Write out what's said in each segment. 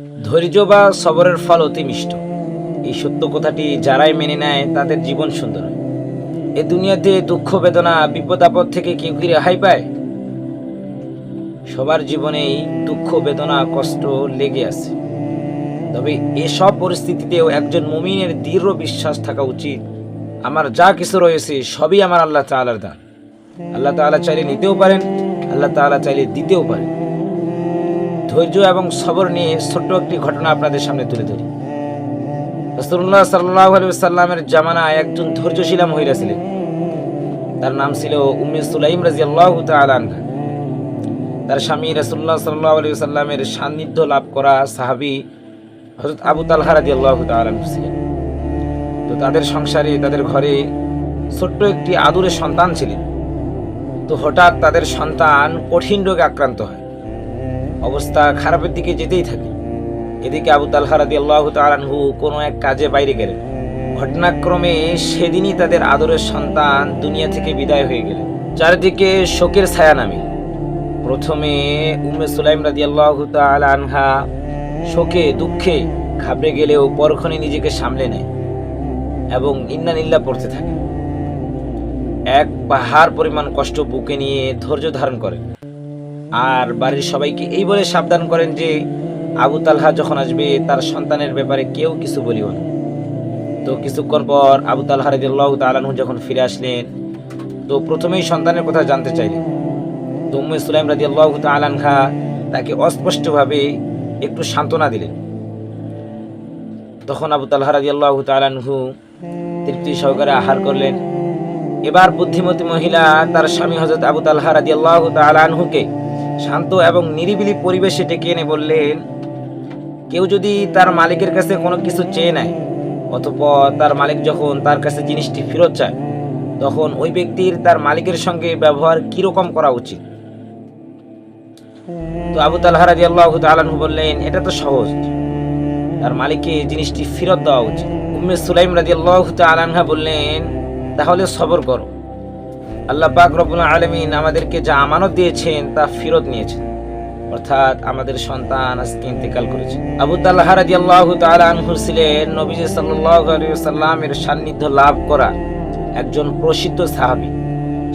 ধৈর্য বা সবরের ফল অতি মিষ্ট এই সত্য কথাটি যারাই মেনে নেয়, তাদের জীবন সুন্দর এ দুনিয়াতে দুঃখ, বেদনা, বিপদ, আপদ থেকে কেউ কি রেহাই পায়? সবার জীবনেই দুঃখ, বেদনা, কষ্ট লেগে আছে। তবে এসব পরিস্থিতিতেও একজন মুমিনের দৃঢ় বিশ্বাস থাকা উচিত, আমার যা কিছু রয়েছে, সবই আমার আল্লাহ তাআলার দান। আল্লাহ তাআলা চাইলে নিতেও পারেন, আল্লাহ তাআলা চাইলে দিতেও পারেন। ধৈর্য এবং সবর নিয়ে ছোট্ট একটি ঘটনা আপনাদের সামনে তুলে ধরি। রসুল্লাহ সাল্লাহ সাল্লামের জামানায় একজন ধৈর্যশীলা মহিলা ছিলেন। তার নাম ছিল উম্মে সুলাইম রাজি আল্লাহ আনহা। তার স্বামী রসুল্লাহ সাল্লাহ আলী সাল্লামের সান্নিধ্য লাভ করা সাহাবি হজরত আবু তালহা রাজি আল্লাহ আনহু ছিলেন। তো তাদের সংসারে, তাদের ঘরে ছোট্ট একটি আদুরের সন্তান ছিলেন। তো হঠাৎ তাদের সন্তান কঠিন রোগে আক্রান্ত হয়। অবস্থা খারাপের দিকে যেতেই থাকে। এদিকে আবু তালহা রাদি আল্লাহ তালানহু কোনো এক কাজে বাইরে গেলেন। ঘটনাক্রমে সেদিনই তাদের আদরের সন্তান দুনিয়া থেকে বিদায় হয়ে গেলেন। চারিদিকে শোকের ছায়া নামে। প্রথমে উম্মে সুলাইম রাদি আল্লাহ আনহা শোকে, দুঃখে ঘাবড়ে গেলেও পরক্ষণে নিজেকে সামলে নেয় এবং ইন্না নিল্লা পড়তে থাকে। এক পাহাড় পরিমাণ কষ্ট বুকে নিয়ে ধৈর্য ধারণ করেন। আর বাড়ির সবাইকে এই বলে সাবধান করেন যে আবু তালহা যখন আসবে, তার সন্তানের ব্যাপারে কেউ কিছু বলিও না। তো কিছুক্ষণ পর আবু তালহা রাদিয়াল্লাহু তাআলাহু যখন ফিরে আসলেন, তো প্রথমেই সন্তানের কথা জানতে চাইলেন। তো উম্মে সুলাইম রাদিয়াল্লাহু তাআলাহা তাকে অস্পষ্টভাবে একটু সান্ত্বনা দিলেন। তখন আবু তালহা রাদিয়াল্লাহু তাআলাহু তৃপ্তি সহকারে আহার করলেন। এবার বুদ্ধিমতী মহিলা তার স্বামী হজরত আবু তালহা রাদিয়াল্লাহু তাআলাহুকে শান্ত এবং নিরিবিলি পরিবেশে ডেকে এনে বললেন, কেউ যদি তার মালিকের কাছে কোনো কিছু চেয়ে নেয়, অতঃপর তার মালিক যখন তার কাছে জিনিসটি ফেরত চায়, তখন ওই ব্যক্তির তার মালিকের সঙ্গে ব্যবহার কীরকম করা উচিত? তো আবু তালহা রাদিয়াল্লাহু তাআলাহু বললেন, এটা তো সহজ। তার মালিককে জিনিসটি ফেরত দেওয়া উচিত। উম্মে সুলাইম রাদিয়াল্লাহু তাআলাহা বললেন, তাহলে সবর করো। আল্লাহ পাক রব্বুল আলামিন আমাদেরকে যা আমানত দিয়েছেন তা ফেরত নিয়েছেন। অর্থাৎ আমাদের সন্তান আজকে ইন্তেকাল করেছে। আবু তাল্লাহ ছিলেন নবীজি ওয়াসাল্লামের সান্নিধ্য লাভ করা একজন প্রসিদ্ধ সাহাবী।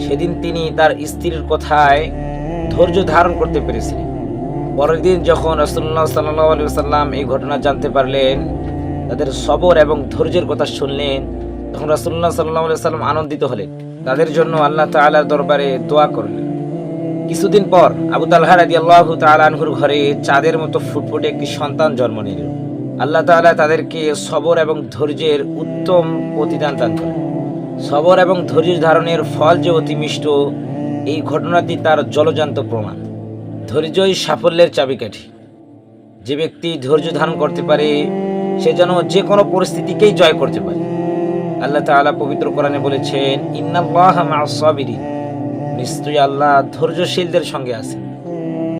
সেদিন তিনি তার স্ত্রীর কথায় ধৈর্য ধারণ করতে পেরেছিলেন। পরের দিন যখন রাসূলুল্লাহ সাল্লাল্লাহু আলাইহি ওয়াসাল্লাম এই ঘটনা জানতে পারলেন, তাদের সবর এবং ধৈর্যের কথা শুনলেন, তখন রাসূলুল্লাহ সাল্লাল্লাহু আলাইহি ওয়াসাল্লাম আনন্দিত হলেন। তাদের জন্য আল্লাহ তাআলার দরবারে দোয়া করলেন। কিছুদিন পর আবু তালহা রাদিয়াল্লাহু তাআলা আনহুর ঘরে চাঁদের মতো ফুটফুটে একটি সন্তান জন্ম নিল। আল্লাহ তাআলা তাদেরকে সবর এবং ধৈর্যের উত্তম প্রতিদান দান করেন। সবর এবং ধৈর্য ধারণের ফল যে অতি মিষ্ট, এই ঘটনাটি তার জলজান্ত প্রমাণ। ধৈর্যই সাফল্যের চাবিকাঠি। যে ব্যক্তি ধৈর্য ধারণ করতে পারে, সে যেন যে কোনো পরিস্থিতিকেই জয় করতে পারে। আল্লাহ তালা পবিত্র কোরআনে বলেছেন ইন্নাল্লাহ নিশ্চয়ই আল্লাহ ধৈর্যশীলদের সঙ্গে আছেন।